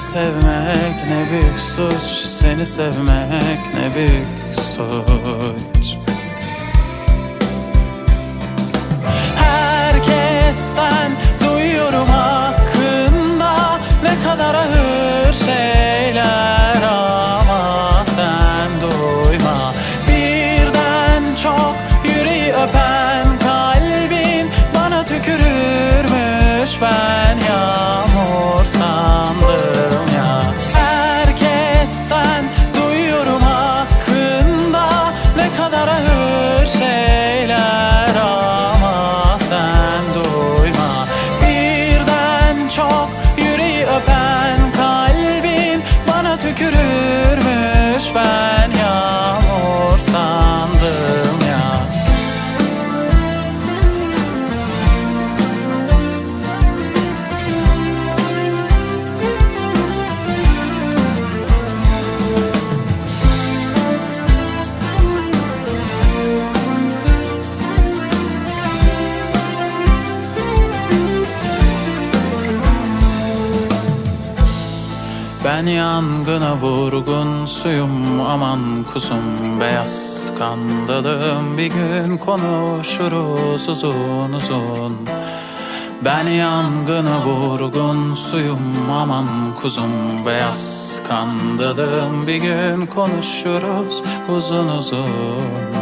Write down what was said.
Seni sevmek ne büyük suç Seni sevmek ne büyük suç Ben yangına vurgun suyum aman kuzum Beyaz skandalım bir gün konuşuruz uzun uzun. Ben yangına vurgun suyum aman kuzum Beyaz skandalım bir gün konuşuruz uzun uzun